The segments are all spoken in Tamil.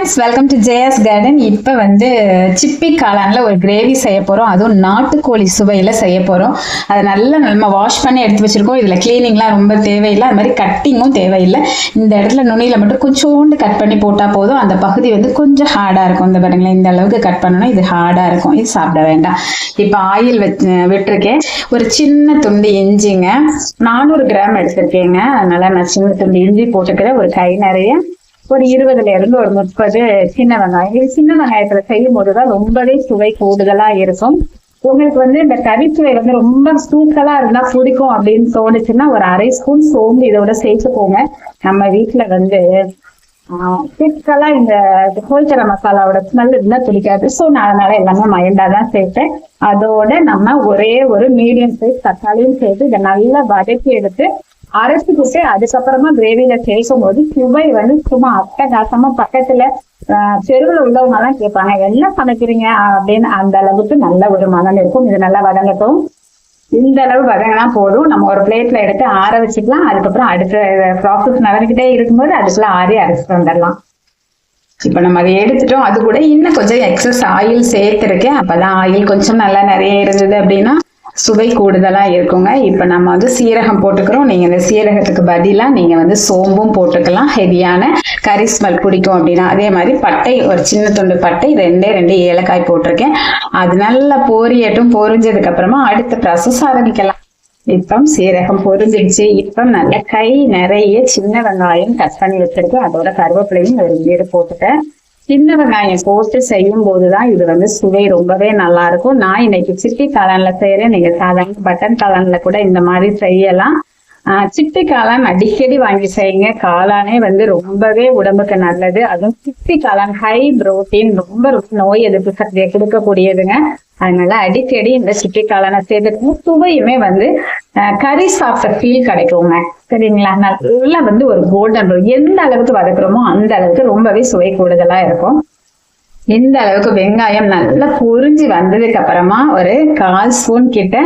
Friends welcome to JS garden இப்போ வந்து சிப்பி காளானில் ஒரு கிரேவி செய்ய போகிறோம் அதுவும் நாட்டுக்கோழி சுவையில் செய்ய போகிறோம் அதை நல்லா நம்ம வாஷ் பண்ணி எடுத்து வச்சுருக்கோம். இதில் க்ளீனிங்லாம் ரொம்ப தேவையில்லை. அது மாதிரி கட்டிங்கும் தேவையில்லை. இந்த இடத்துல நுனியில் மட்டும் கொஞ்சோண்டு கட் பண்ணி போட்டால் போதும். அந்த பகுதி வந்து கொஞ்சம் ஹார்டாக இருக்கும். இந்த பாருங்களேன் இந்த அளவுக்கு கட் பண்ணணும் இது ஹார்டாக இருக்கும். இது சாப்பிட வேண்டாம். இப்போ ஆயில் வச்சு விட்டுருக்கேன். ஒரு சின்ன துண்டு இஞ்சிங்க. நானூறு கிராம் எடுத்திருக்கேங்க. அதனால் நான் சின்ன துண்டு இஞ்சி போட்டுக்கிறேன். ஒரு கை நிறைய. ஒரு இருபதுல இருந்து ஒரு முப்பது சின்ன வெங்காயம். இது சின்ன வெங்காயத்துல செய்யும் போதுதான் ரொம்பவே சுவை கூடுதலா இருக்கும். உங்களுக்கு வந்து இந்த கறிச்சுவை வந்து ரொம்ப தூக்கலா இருந்தா பிடிக்கும் அப்படின்னு தோணுச்சுன்னா ஒரு அரை ஸ்பூன் சோம்பு இதோட சேர்த்துக்கோங்க. நம்ம வீட்டுல வந்து திக்கலா இந்த ஹோல்சர மசாலாவோட ஸ்மெல் இருந்தா பிடிக்காது. ஸோ நான் அதனால எல்லாமே மைல்டா தான் சேர்த்தேன் அதோட நம்ம ஒரே ஒரு மீடியம் சைஸ் தக்காளியும் சேர்த்து இதை நல்லா வதக்கி எடுத்து அரைச்சிக்கிட்டு அதுக்கப்புறமா கிரேவியில சேர்க்கும் போது சுவை வந்து சும்மா அட்டகாசமா பக்கத்துல செருவில் உள்ளவங்க எல்லாம் கேட்பாங்க என்ன சமைக்கிறீங்க? அப்படின்னு அந்த அளவுக்கு நல்ல ஒரு மனம் இருக்கும். இது நல்லா வதங்கட்டும். இந்த அளவு வதங்கினா போதும். நம்ம ஒரு பிளேட்ல எடுத்து ஆற வச்சுக்கலாம். அதுக்கப்புறம் அடுத்த ப்ராசஸ் நடந்துகிட்டே இருக்கும்போது அதுக்குள்ள ஆறி அரைச்சிட்டு வந்துடலாம் இப்ப நம்ம அதை எடுத்துட்டோம். அது கூட இன்னும் கொஞ்சம் எக்ஸஸ் ஆயில் சேர்த்துருக்கேன். அப்பதான் ஆயில் கொஞ்சம் நல்லா நிறைய இருந்தது அப்படின்னா சுவை கூடுதலா இருக்குங்க. இப்ப நம்ம வந்து சீரகம் போட்டுக்கிறோம். நீங்க இந்த சீரகத்துக்கு பதிலா நீங்க வந்து சோம்பும் போட்டுக்கலாம். ஹெவியான கறி ஸ்மெல் பிடிக்கும் அப்படின்னா அதே மாதிரி பட்டை ஒரு சின்ன துண்டு பட்டை ரெண்டே ரெண்டு ஏலக்காய் போட்டிருக்கேன். அது நல்லா பொரியட்டும் பொரிஞ்சதுக்கு அப்புறமா அடுத்த ப்ராசஸ் ஆரம்பிக்கலாம். இப்போ சீரகம் பொரிஞ்சிடுச்சு. இப்போ நல்ல கை நிறைய சின்ன வெங்காயம் கட் பண்ணி வச்சிருக்கேன் அதோட கருவேப்பிலையும் ஒரு வீடு போட்டுட்டேன். சின்ன வெங்காயம் போட்டு செய்யும் போதுதான் இது வந்து சுவை ரொம்பவே நல்லா இருக்கும் நான் இன்னைக்கு சிப்பி காளான்ல செய்யறேன் நீங்க சாதாரண பட்டன் காளான்ல கூட இந்த மாதிரி செய்யலாம். ஆஹ் சிப்பி காளான் அடிக்கடி வாங்கி செய்யுங்க. காளானே வந்து ரொம்பவே உடம்புக்கு நல்லது. அதுவும் சிப்பி காளான் ஹை புரோட்டீன் ரொம்ப ரொம்ப நோய் எதிர்ப்பு சக்தியை கொடுக்கக்கூடியதுங்க. அதனால அடிக்கடி இந்த சிப்பி காளானை சேர்த்துக்கணும் சுவையுமே வந்து கறி சாப்பிட்ட ஃபீல் கிடைக்குங்க. சரிங்களா? நல்லா வந்து ஒரு கோல்டன் எந்த அளவுக்கு வதக்குறோமோ அந்த அளவுக்கு ரொம்பவே சுவை கூடுதலா இருக்கும். இந்த அளவுக்கு வெங்காயம் நல்லா பொரிஞ்சு வந்ததுக்கு அப்புறமா ஒரு கால் ஸ்பூன் கிட்ட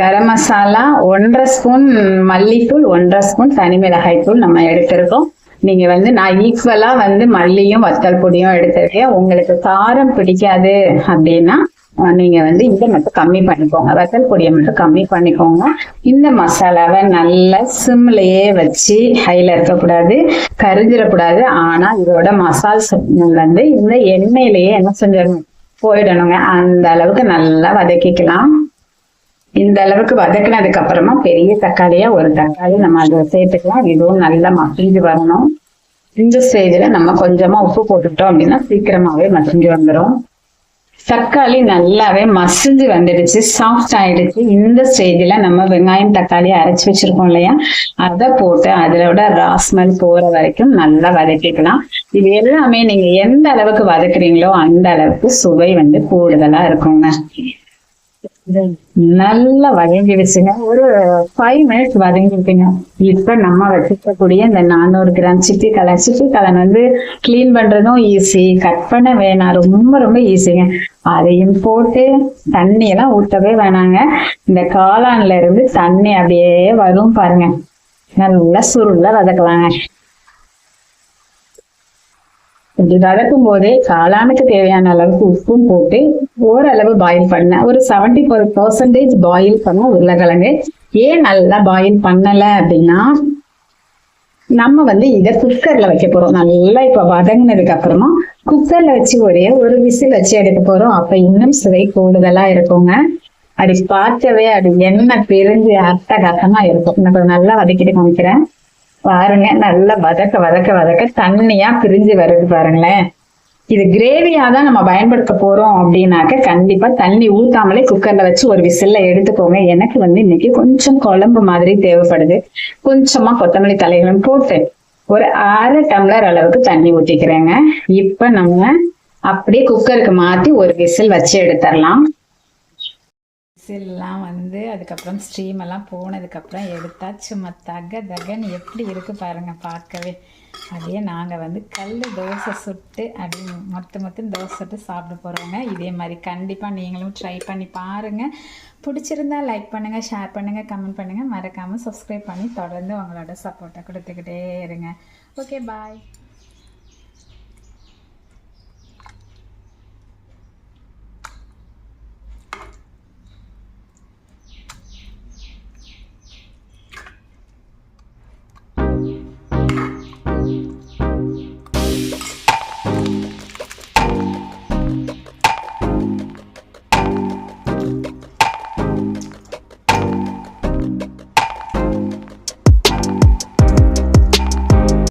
கரம் மசாலா ஒன்றரை ஸ்பூன் மல்லித்தூள் ஒன்றரை ஸ்பூன் தனி மிளகாய் தூள் நம்ம எடுத்திருக்கோம். நீங்க வந்து நான் ஈக்குவலா வந்து மல்லியும் வத்தல் பொடியும் எடுத்திருக்கேன். உங்களுக்கு காரம் பிடிக்காது அப்படின்னா நீங்க வந்து இதை மட்டும் கம்மி பண்ணிக்கோங்க. வத்தல் பொடியை மட்டும் கம்மி பண்ணிக்கோங்க. இந்த மசாலாவை நல்லா சிம்லயே வச்சு ஹைல இருக்கக்கூடாது கருஞ்சிடக்கூடாது ஆனா இதோட மசால் வந்து இந்த எண்ணெயிலேயே என்ன செஞ்சிடணும்? போயிடணுங்க. அந்த அளவுக்கு நல்லா வதக்கிக்கலாம். இந்த அளவுக்கு வதக்கினதுக்கு அப்புறமா பெரிய தக்காளியா ஒரு தக்காளி நம்ம அதை சேர்த்துக்கலாம். இதுவும் நல்லா மசிஞ்சு வரணும். இந்த ஸ்டேஜில் நம்ம கொஞ்சமா உப்பு போட்டுட்டோம் அப்படின்னா சீக்கிரமாவே மசிஞ்சு வந்துடும் தக்காளி நல்லாவே மசிஞ்சு வந்துடுச்சு சாஃப்ட் ஆயிடுச்சு. இந்த ஸ்டேஜில் நம்ம வெங்காயம் தக்காளி அரைச்சு வச்சிருக்கோம் இல்லையா? அதை போட்டு அதோட ராஸ்மல் போற வரைக்கும் நல்லா வதக்கிக்கலாம். இது எல்லாமே நீங்க எந்த அளவுக்கு வதக்குறீங்களோ அந்த அளவுக்கு சுவை வந்து கூடுதலா இருக்குங்க. நல்லா வதங்கிடுச்சுங்க ஒரு ஃபைவ் மினிட்ஸ் வதங்கிட்டுங்க இப்ப நம்ம வச்சுக்கக்கூடிய இந்த நானூறு கிராம் சிப்பி கலன் சிப்பி கலன் வந்து கிளீன் பண்றதும் ஈஸி கட் பண்ண வேணாம். ரொம்ப ரொம்ப ஈஸிங்க அதையும் போட்டு தண்ணி எல்லாம் ஊத்தவே வேணாங்க. இந்த காளான்ல இருந்து தண்ணி அப்படியே வரும் பாருங்க. நல்லா சுருள வதக்கலாங்க. இப்படி வதக்கும் போதே காளானுக்கு தேவையான அளவுக்கு உப்பும் போட்டு ஓரளவு பாயில் பண்ணேன் ஒரு செவன்டி ஃபோர் பர்சன்டேஜ் பாயில் பண்ண உருளைக்கிழங்கு. ஏன் நல்லா பாயில் பண்ணல அப்படின்னா நம்ம வந்து இதை குக்கர்ல வைக்க போறோம். நல்லா இப்ப வதங்கினதுக்கு அப்புறமா குக்கர்ல வச்சு ஒரே ஒரு விசில் வச்சு எடுக்க போறோம். அப்ப இன்னும் சுவை கூடுதலா இருக்குங்க. அது பார்க்கவே அது எண்ணெய் பிரிஞ்சு அட்டகாசமா இருக்கும். நான் நல்லா வதக்கிட்டு காமிக்கிறேன். பாருங்க நல்லா வதக்க வதக்க வதக்க தண்ணியா பிரிஞ்சு வருது பாருங்களேன். இது கிரேவியா தான் நம்ம பயன்படுத்த போறோம் அப்படின்னாக்க கண்டிப்பா தண்ணி ஊத்தாமலே குக்கர்ல வச்சு ஒரு விசில்ல எடுத்துக்கோங்க. எனக்கு வந்து இன்னைக்கு கொஞ்சம் குழம்பு மாதிரி தேவைப்படுது. கொஞ்சமா கொத்தமல்லி தலைகளும் போட்டு ஒரு அரை டம்ளர் அளவுக்கு தண்ணி ஊத்திக்கிறேங்க. இப்ப நம்ம அப்படியே குக்கருக்கு மாத்தி ஒரு விசில் வச்சு எடுத்துடலாம். விசில்லாம் வந்து அதுக்கப்புறம் ஸ்ட்ரீமெல்லாம் போனதுக்கப்புறம் எடுத்தா சும்மா தக தகன்னு எப்படி இருக்குது பாருங்கள் பார்க்கவே. அதே நாங்கள் வந்து கல் தோசை சுட்டு அப்படி மொத்த மொத்தம் தோசை சுட்டு சாப்பிட போகிறோங்க இதே மாதிரி கண்டிப்பாக நீங்களும் ட்ரை பண்ணி பாருங்கள் பிடிச்சிருந்தா லைக் பண்ணுங்கள் ஷேர் பண்ணுங்கள் கமெண்ட் பண்ணுங்கள் மறக்காமல் சப்ஸ்கிரைப் பண்ணி தொடர்ந்து உங்களோட சப்போர்ட்டை கொடுத்துக்கிட்டே இருங்க. Okay bye